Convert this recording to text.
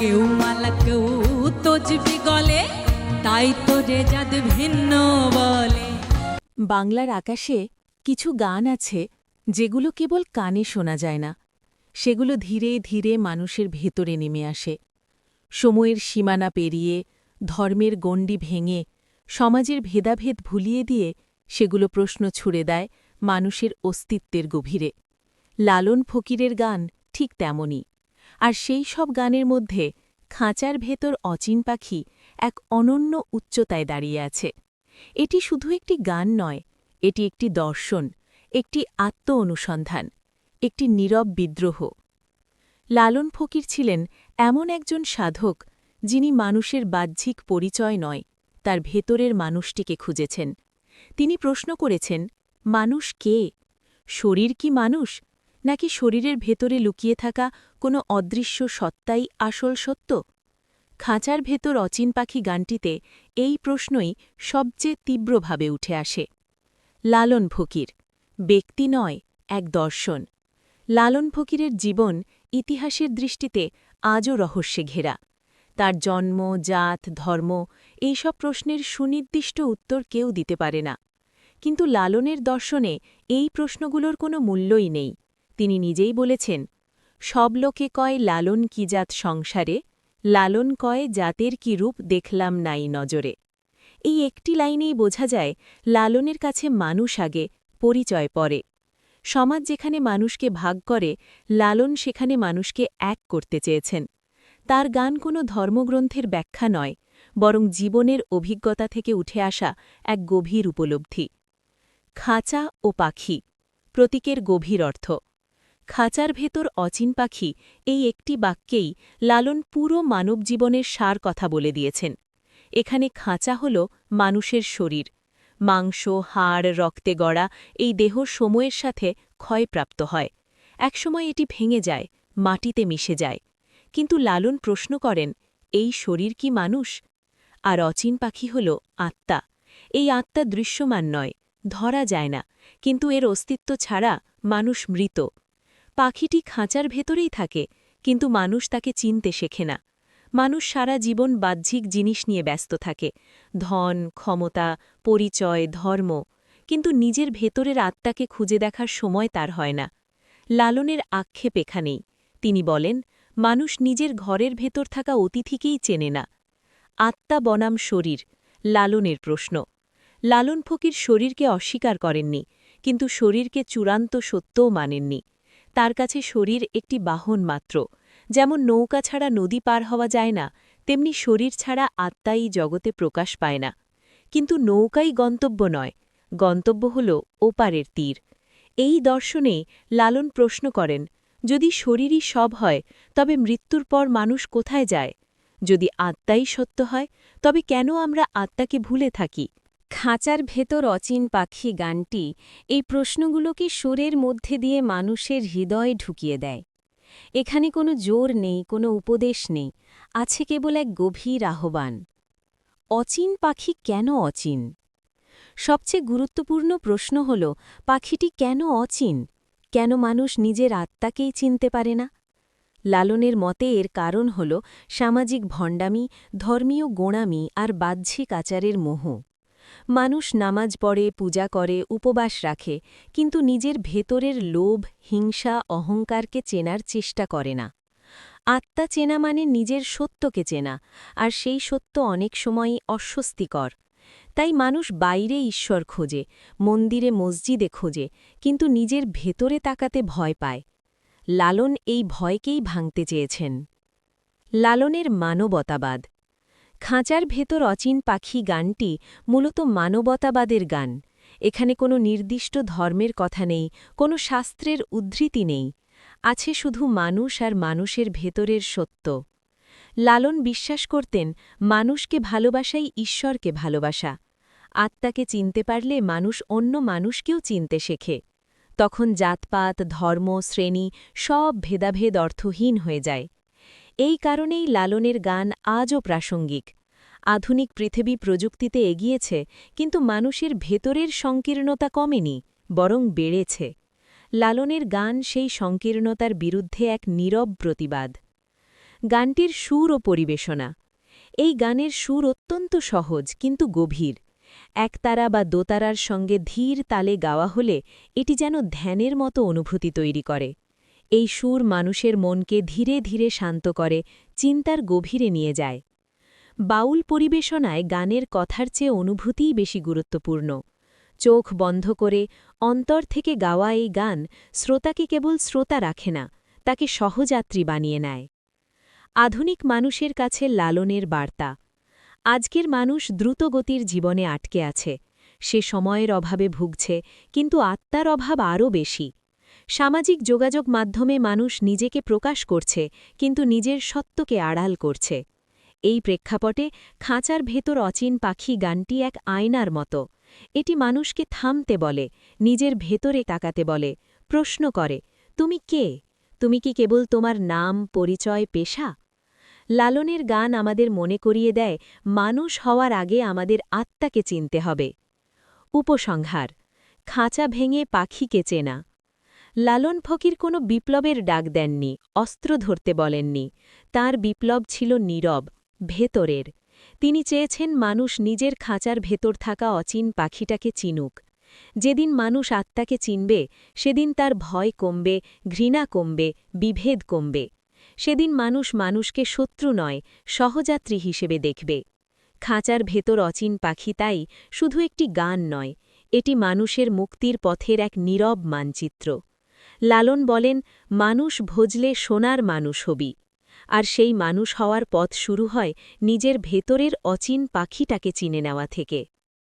কেউ মালা, কেউ তজবি গলে তাই তো রেজাদ ভিন্ন বলে। বাংলার আকাশে কিছু গান আছে যেগুলো কেবল কানে শোনা যায় না। সেগুলো ধীরে ধীরে মানুষের ভেতরে নেমে আসে। সময়ের সীমানা পেরিয়ে, ধর্মের গণ্ডি ভেঙে, সমাজের ভেদাভেদ ভুলিয়ে দিয়ে সেগুলো প্রশ্ন ছুড়ে দেয় মানুষের অস্তিত্বের গভীরে। লালন ফকিরের গান ঠিক তেমনই। আর সেই সব গানের মধ্যে খাঁচার ভেতর অচিন পাখি এক অনন্য উচ্চতায় দাঁড়িয়ে আছে। এটি শুধু একটি গান নয়, এটি একটি দর্শন, একটি আত্ম অনুসন্ধান একটি নীরব বিদ্রোহ। লালন ফকির ছিলেন এমন একজন সাধক যিনি মানুষের বাহ্যিক পরিচয় নয়, তার ভেতরের মানুষটিকে খুঁজেছেন। তিনি প্রশ্ন করেছেন, মানুষ কে? শরীর কি মানুষ? নাকি শরীরের ভেতরে লুকিয়ে থাকা কোনো অদৃশ্য সত্তাই আসল সত্য? খাঁচার ভেতর অচিন পাখি গানটিতে এই প্রশ্নই সবচেয়ে তীব্রভাবে উঠে আসে। লালন ফকির, ব্যক্তি নয়, এক দর্শন। লালন ফকিরের জীবন ইতিহাসের দৃষ্টিতে আজও রহস্যে ঘেরা। তার জন্ম, জাত, ধর্ম এইসব প্রশ্নের সুনির্দিষ্ট উত্তর কেউ দিতে পারে না। কিন্তু লালনের দর্শনে এই প্রশ্নগুলোর কোনো মূল্যই নেই। তিনি নিজেই বলেছেন, সব লোকে কয়, লালন কি জাত সংসারে, লালন কয়, জাতের কি রূপ দেখলাম নাই নজরে। এই একটি লাইনেই বোঝা যায়, লালনের কাছে মানুষ আগে, পরিচয় পরে। সমাজ যেখানে মানুষকে ভাগ করে, লালন সেখানে মানুষকে এক করতে চেয়েছেন। তার গান কোনো ধর্মগ্রন্থের ব্যাখ্যা নয়, বরং জীবনের অভিজ্ঞতা থেকে উঠে আসা এক গভীর উপলব্ধি। খাঁচা ও পাখি, প্রতীকের গভীর অর্থ। খাঁচার ভেতর অচিন পাখি এই একটি বাক্যেই লালন পুরো মানব জীবনের সার কথা বলে দিয়েছেন। এখানে খাঁচা হল মানুষের শরীর। মাংস, হাড়, রক্তে গড়া এই দেহ সময়ের সাথে ক্ষয়প্রাপ্ত হয়। একসময় এটি ভেঙে যায়, মাটিতে মিশে যায়। কিন্তু লালন প্রশ্ন করেন, এই শরীর কি মানুষ? আর অচিন পাখি হল আত্মা। এই আত্মা দৃশ্যমান নয়, ধরা যায় না। কিন্তু এর অস্তিত্ব ছাড়া মানুষ মৃত। পাখিটি খাঁচার ভেতরেই থাকে, কিন্তু মানুষ তাকে চিনতে শেখে না। মানুষ সারা জীবন বাহ্যিক জিনিস নিয়ে ব্যস্ত থাকে, ধন, ক্ষমতা, পরিচয়, ধর্ম, কিন্তু নিজের ভেতরের আত্মাকে খুঁজে দেখার সময় তার হয় না। লালনের আক্ষেপ এখানেই। তিনি বলেন, মানুষ নিজের ঘরের ভেতর থাকা অতিথিকেই চেনে না। আত্মা বনাম শরীর, লালনের প্রশ্ন। লালন ফকির শরীরকে অস্বীকার করেননি, কিন্তু শরীরকে চূড়ান্ত সত্যও মানেননি। তার কাছে শরীর একটি বাহন মাত্র। যেমন নৌকা ছাড়া নদী পার হওয়া যায় না, তেমনি শরীর ছাড়া আত্মাই জগতে প্রকাশ পায় না। কিন্তু নৌকাই গন্তব্য নয়, গন্তব্য হল ওপারের তীর। এই দর্শনে লালন প্রশ্ন করেন, যদি শরীরই সব হয়, তবে মৃত্যুর পর মানুষ কোথায় যায়? যদি আত্মাই সত্য হয়, তবে কেন আমরা আত্মাকে ভুলে থাকি? খাঁচার ভেতর অচিন পাখি গানটি এই প্রশ্নগুলোকে সুরের মধ্যে দিয়ে মানুষের হৃদয়ে ঢুকিয়ে দেয়? এখানে কোনো জোর নেই, কোনো উপদেশ নেই, আছে কেবল এক গভীর আহ্বান। অচিন পাখি কেন অচিন? সবচেয়ে গুরুত্বপূর্ণ প্রশ্ন হল, পাখিটি কেন অচিন? কেন মানুষ নিজের আত্মাকেই চিনতে পারে না? লালনের মতে এর কারণ হল সামাজিক ভণ্ডামি, ধর্মীয় গোঁড়ামি আর বাহ্যিক আচারের মোহ। মানুষ নামাজ পড়ে, পূজা করে, উপবাস রাখে, কিন্তু নিজের ভেতরের লোভ, হিংসা, অহংকারকে চেনার চেষ্টা করে না। আত্মা চেনা মানে নিজের সত্যকে চেনা, আর সেই সত্য অনেক সময়ই অস্বস্তিকর। তাই মানুষ বাইরে ঈশ্বর খোঁজে, মন্দিরে, মসজিদে খোঁজে, কিন্তু নিজের ভেতরে তাকাতে ভয় পায়। লালন এই ভয়কেই ভাঙতে চেয়েছেন। লালনের মানবতাবাদ খাঁচার ভেতর অচিন পাখি গানটি মূলত মানবতাবাদের গান। এখানে কোনো নির্দিষ্ট ধর্মের কথা নেই, কোনো শাস্ত্রের উদ্ধৃতি নেই। আছে শুধু মানুষ আর মানুষের ভেতরের সত্য। লালন বিশ্বাস করতেন, মানুষকে ভালোবাসাই ঈশ্বরকে ভালোবাসা। আত্মাকে চিনতে পারলে মানুষ অন্য মানুষকেও চিনতে শেখে। তখন জাতপাত, ধর্ম, শ্রেণি সব ভেদাভেদ অর্থহীন হয়ে যায়। এই কারণেই লালনের গান আজও প্রাসঙ্গিক। আধুনিক পৃথিবী প্রযুক্তিতে এগিয়েছে, কিন্তু মানুষের ভেতরের সংকীর্ণতা কমেনি, বরং বেড়েছে। লালনের গান সেই সংকীর্ণতার বিরুদ্ধে এক নীরব প্রতিবাদ। গানটির সুর ও পরিবেশনা। এই গানের সুর অত্যন্ত সহজ, কিন্তু গভীর। একতারা বা দোতারার সঙ্গে ধীর তালে গাওয়া হলে এটি যেন ধ্যানের মতো অনুভূতি তৈরি করে। এই সুর মানুষের মনকে ধীরে ধীরে শান্ত করে, চিন্তার গভীরে নিয়ে যায়। বাউল পরিবেশনায় গানের কথার চেয়ে অনুভূতিই বেশি গুরুত্বপূর্ণ। চোখ বন্ধ করে অন্তর থেকে গাওয়া এই গান শ্রোতাকে কেবল শ্রোতা রাখে না, তাকে সহযাত্রী বানিয়ে নেয়। আধুনিক মানুষের কাছে লালনের বার্তা। আজকের মানুষ দ্রুতগতির জীবনে আটকে আছে। সে সময়ের অভাবে ভুগছে, কিন্তু আত্মার অভাব আরও বেশি। সামাজিক যোগাযোগ মাধ্যমে মানুষ নিজেকে প্রকাশ করছে, কিন্তু নিজের সত্যকে আড়াল করছে। এই প্রেক্ষাপটে খাঁচার ভেতর অচিন পাখি গানটি এক আয়নার মতো। এটি মানুষকে থামতে বলে, নিজের ভেতরে তাকাতে বলে, প্রশ্ন করে, তুমি কে? তুমি কি কেবল তোমার নাম, পরিচয়, পেশা? লালনের গান আমাদের মনে করিয়ে দেয়, মানুষ হওয়ার আগে আমাদের আত্মাকে চিনতে হবে। উপসংহার, খাঁচা ভেঙে পাখিকে চেনা। লালন ফকির কোনো বিপ্লবের ডাক দেননি, অস্ত্র ধরতে বলেননি। তার বিপ্লব ছিল নীরব, ভেতরের। তিনি চেয়েছেন মানুষ নিজের খাঁচার ভেতর থাকা অচিন পাখিটাকে চিনুক। যেদিন মানুষ আত্মাকে চিনবে, সেদিন তার ভয় কমবে, ঘৃণা কমবে, বিভেদ কমবে। সেদিন মানুষ মানুষকে শত্রু নয়, সহযাত্রী হিসেবে দেখবে। খাঁচার ভেতর অচিন পাখি তাই শুধু একটি গান নয়, এটি মানুষের মুক্তির পথের এক নীরব মানচিত্র। লালন বলেন, মানুষ ভজলে সোনার মানুষ হবি। আর সেই মানুষ হওয়ার পথ শুরু হয় নিজের ভেতরের অচিন পাখিটাকে চিনে নেওয়া থেকে।